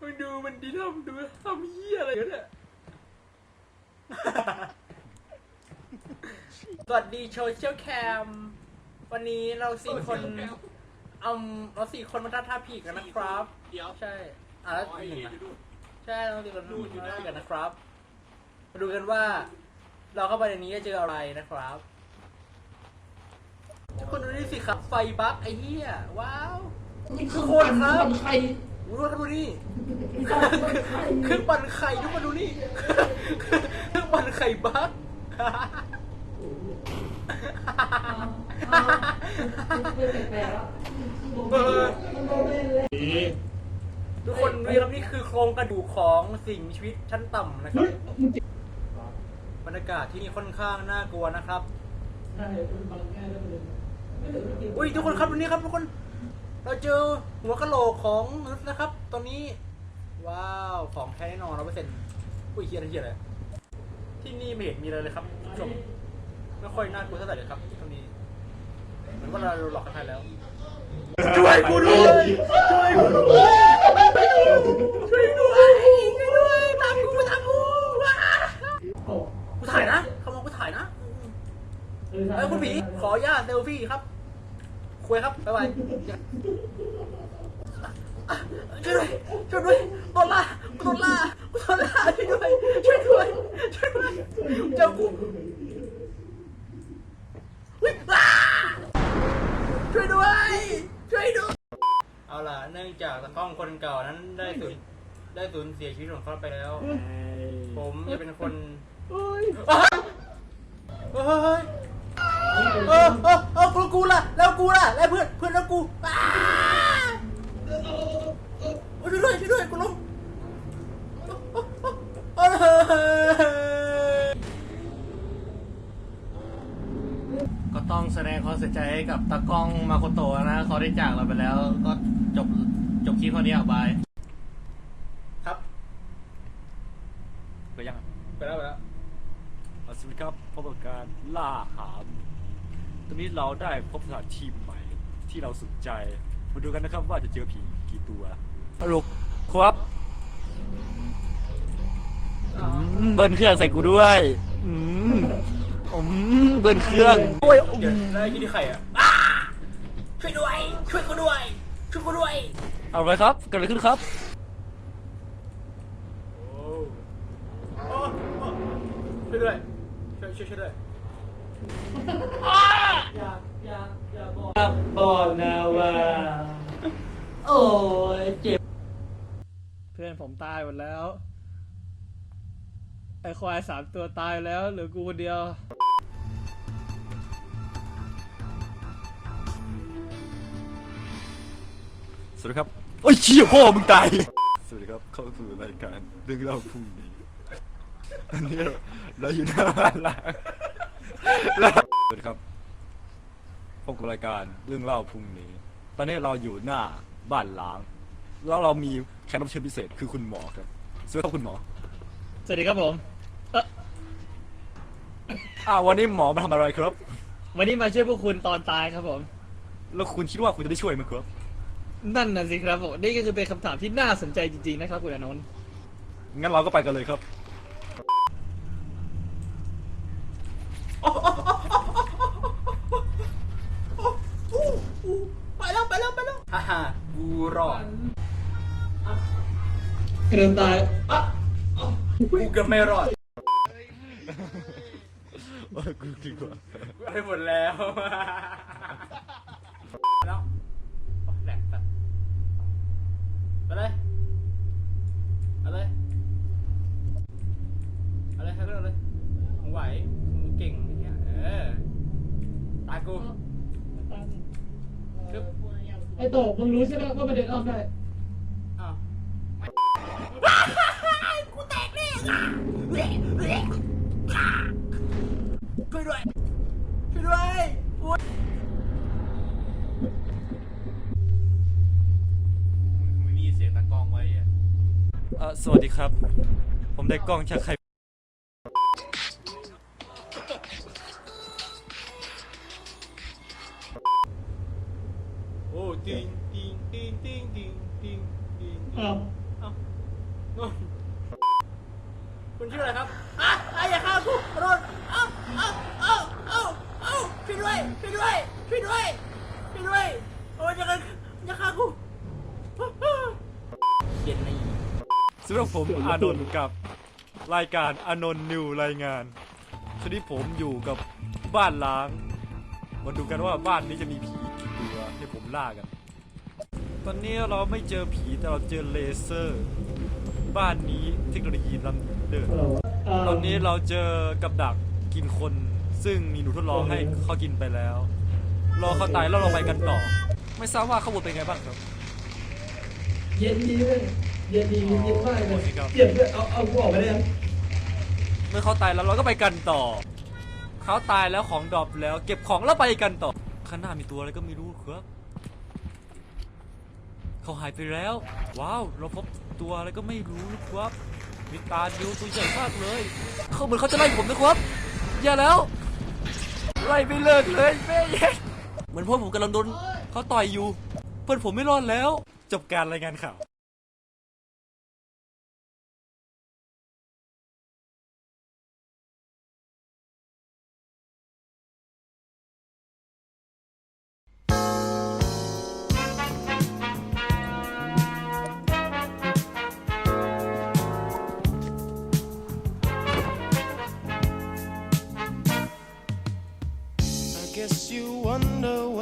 มึงดูมันดีทำดูทำเหี้ยอะไรวะเนี่ยสวัสดีโซเชียลแคม วันนี้เราสี่คน เอาเราสี่คนมาทัดท่าผีกันนะครับ เดี๋ยวใช่อะแล้วอ๋อหนึ่งเห็นอะอยู่ดูใช่เราสี่คนดูอยู่มาได้ทัดกันนะครับ มาดูกันว่า เราเข้าไปในนี้จะเจออะไรนะครับทุกคนดูนี่สิครับ ไฟบั๊กไอ้เหี้ยว้าว นี่คือโคคตนรครับใคร ดูดูดูนี่นี่คือคนใครเครื่องปั่นไข่ทุกคนดูนี่เครื่องปั่นไข่บั๊กเออทุกคนดูครับนี่คือโครงกระดูกของสิ่งมีชีวิตชั้นต่ำนะครับบรรยากาศที่นี่ค่อนข้างน่ากลัวนะครับอุ้ยทุกคนครับดูนี่ครับทุกคน เราเจอหัวกะโหลกของมนุษย์นะครับ ตอนนี้ ว้าว ของแท้แน่นอนร้อยเปอร์เซ็นต์อุ้ยเฮียอะไรเฮียอะไรที่นี่ไม่เห็นมีอะไรเลยครับคุณผู้ชมไม่ค่อยน่ากลัวเท่าไหร่เลยครับตรงนี้เหมือนว่าเราหลอกกันไปแล้วช่วยกูด้วยช่วยกูด้วยช่วยด้วยช่วยด้วยตามกูตามกูว้ากูถ่ายนะเขามองกูถ่ายนะเอ้ยคุณผีขออนุญาตเซลฟี่ครับ คุยครับบ๊ายบายช่วยด้วยช่วยด้วยโดนล่ากูโดนล่ากูโดนล่าช่วยด้วยช่วยด้วยช่วยด้วยเจ้ากูวิ่งล่าช่วยด้วยช่วยด้วยเอาล่ะเนื่องจากตะกล้องคนเก่านั้นได้สูญได้สูญเสียชีวิตของเขาไปแล้ว ผมจะเป็นคนเฮ้ย เออเออเออกูกูล่ะ แล้วกูล่ะ แล้วเพื่อน เพื่อนแล้วกูอ้าโอ้ยช่วยด้วยช่วยด้วยกูล้มเอ้ยก็ต้องแสดงความเสียใจให้กับตากล้องมาโคโตะนะเขาได้จากเราไปแล้ว ก็จบจบคลิปเท่านี้ออกไปครับไปยังไปแล้วไปแล้วสวัสดีครับพบกับการล่าหาม ตอนนี้เราได้พบสถานที่ใหม่ที่เราสนใจ มาดูกันนะครับว่าจะเจอผีกี่ตัวฮัลโหลครับอืมเบิ้ลเครื่องใส่กูด้วยอืมอืมเบิ้ลเครื่องโอ้ยอืเดี๋ยวมแล้วไอ้ที่ที่ใครอะอ้าช่วยด้วย ช่วยกูด้วย ช่วยกูด้วย เอาเลยครับเกิดอะไรขึ้นครับ โอ้โอ้โอ้ช่วยด้วย ช่วยช่วยช่วยด้วย บอกนะว่าโอ้ยเจ็บ เพื่อนผมตายหมดแล้ว ไอควายสามตัวตายแล้วเหลือกูคนเดียว สวัสดีครับ โอ้ยเชี่ยพ่อมึงตาย สวัสดีครับ เข้าสู่รายการเรื่องเล่าพรุ่งนี้ อันนี้เราเราอยู่หน้าบ้านล้างแล้วสวัสดีครับ พบกับรายการเรื่องเล่าพรุ่งนี้ ตอนนี้เราอยู่หน้าบ้านล้าง แล้วเรามีแขกรับเชิญพิเศษคือคุณหมอครับสวัสดีครับคุณหมอสวัสดีครับผมอ้าววันนี้หมอมาทำอะไรครับ วันนี้มาช่วยพวกคุณตอนตายครับผม แล้วคุณคิดว่าคุณจะได้ช่วยไหมครับ นั่นน่ะสิครับผมนี่ก็คือเป็นคำถามที่น่าสนใจจริงๆนะครับคุณอานนท์งั้นเราก็ไปกันเลยครับ ไปแล้วไป แล้วไปแล้วฮ่าฮ่ากูรอดกระต่ายกูเกือบไม่รอดว่ากูดีกว่ากูให้หมดแล้วแล้วโอ้แหลกสัตว์ไปเลยเอาเลยเอาเลยให้เรื่องเลยมึงไหวมึงเก่งอย่างเงี้ยเออตายกูคือ ไอโตมึงรู้ใช่ไหมว่ามันเดินอ้อมได้อ้าวช่วยด้วยช่วยด้วยอุ๊ยมึงมีเสียงตะกล้องไว้อะ เอ่อสวัสดีครับ ผมได้กล้องชักไข่โติงติงติงติงติงติงติงอ้าวเอ้างงคุณชื่ออะไรครับอะอะอย่าฆ่ากูขอโทษเอ้าเอ้าเอ้าเอ้าเอ้าช่วยด้วยช่วยด้วยช่วยด้วยช่วยด้วยโอ้ยอย่าฆ่าอย่าฆ่ากูเขียนในสำหรับผมอานนท์กับรายการอานนท์นิวรายงานชนิดผมอยู่กับบ้านล้าง มาดูกันว่าบ้านนี้จะมีผีกี่ตัวให้ผมล่ากัน ตอนนี้เราไม่เจอผีแต่เราเจอเลเซอร์ บ้านนี้เทคโนโลยีล้ำเดินตอนนี้เราเจอกับดักกินคน ซึ่งมีหนูทดลองให้เขากินไปแล้ว รอเขาตายแล้วเราไปกันต่อ ไม่ทราบว่าข้างบนเป็นไงบ้างครับเย็นดีเลยเย็นดีเย็นมากเลโอยเคครับเปลี่ยนด้วยเอาเอากูออกไปได้ยังเมื่อเขาตายแล้วเราก็ไปกันต่อเขาตายแล้วของดรอปแล้ว เก็บของแล้วไปกันต่อข้างหน้ามีตัวอะไรก็ไม่รู้ครับ เขาหายไปแล้ว ว้าว เราพบตัวอะไรก็ไม่รู้นะครับ มีตาดิวตัวใหญ่มากเลย เขาเหมือนเขาจะไล่ผมนะครับ อย่าแล้ว ไล่ไม่เลิกเลยแม่เย็นเหมือนพวกผมกำลังโดนเขาต่อยอยู่ เพื่อนผมไม่รอดแล้ว จบการรายงานข่าว wonder